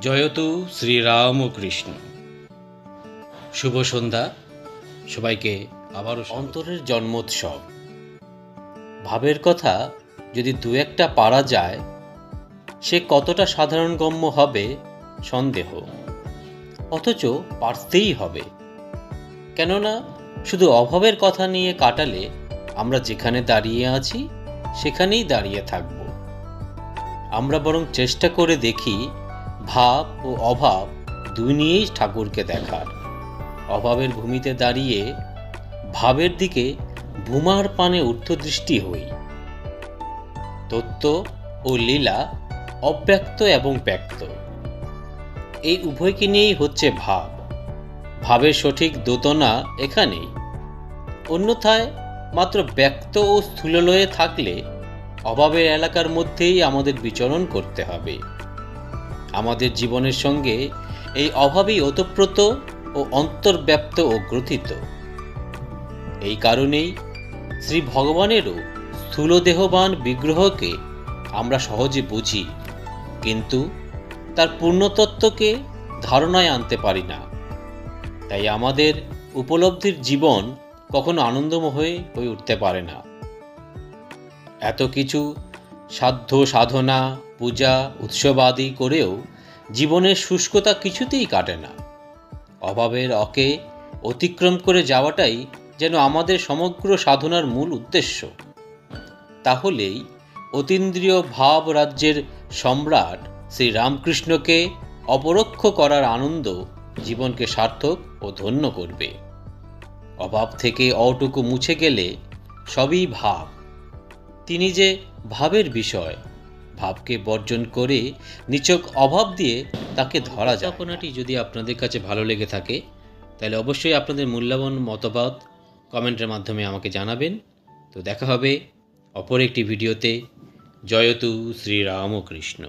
জয়তু শ্রীরাম কৃষ্ণ। শুভ সন্ধ্যা। সবাইকে আবারও অন্তরের জন্মোৎসব। ভাবের কথা যদি দু একটা পারা যায়, সে কতটা সাধারণগম্য হবে সন্দেহ। অথচ পারতেই হবে। কেননা শুধু অভাবের কথা নিয়ে কাটালে আমরা যেখানে দাঁড়িয়ে আছি, সেখানেই দাঁড়িয়ে থাকব। আমরা বরং চেষ্টা করে দেখি ভাব ও অভাব দুই নিয়েই ঠাকুরকে দেখার। অভাবের ভূমিতে দাঁড়িয়ে ভাবের দিকে ভূমার পানে ঊর্ধ্বদৃষ্টি হই। তত্ত্ব ও লীলা অব্যক্ত এবং ব্যক্ত। এই উভয়কে নিয়েই হচ্ছে ভাব। ভাবের সঠিক দোতনা এখানেই। অন্যথায় মাত্র ব্যক্ত ও স্থূললয়ে থাকলে অভাবের এলাকার মধ্যেই আমাদের বিচরণ করতে হবে। আমাদের জীবনের সঙ্গে এই অভাবই ওতপ্রোত ও অন্তর্ব্যাপ্ত ও গ্রথিত। এই কারণেই শ্রী ভগবানেরও স্থূলদেহবান বিগ্রহকে আমরা সহজে বুঝি, কিন্তু তার পূর্ণতত্ত্বকে ধারণায় আনতে পারি না। তাই আমাদের উপলব্ধির জীবন কখনো আনন্দময় হয়ে উঠতে পারে না। এত কিছু সাধ্য সাধনা পূজা, উৎসব আদি করেও জীবনের শুষ্কতা কিছুতেই কাটে না। অভাবের অকে অতিক্রম করে যাওয়াটাই যেন আমাদের সমগ্র সাধনার মূল উদ্দেশ্য। তাহলেই অতীন্দ্রিয় ভাব রাজ্যের সম্রাট শ্রী রামকৃষ্ণকে অপরোক্ষ করার আনন্দ জীবনকে সার্থক ও ধন্য করবে। অভাব থেকে অটুকু মুছে গেলে সবই ভাব। তিনি যে ভাবের বিষয় ভাবকে বর্জন করে নিচক অভাব দিয়ে তাকে ধরা যাপনাটি যদি আপনাদের কাছে ভালো লেগে থাকে, তাহলে অবশ্যই আপনাদের মূল্যবান মতবাদ কমেন্টের মাধ্যমে আমাকে জানাবেন। তো দেখা হবে অপর একটি ভিডিওতে। জয়তু শ্রীরামকৃষ্ণ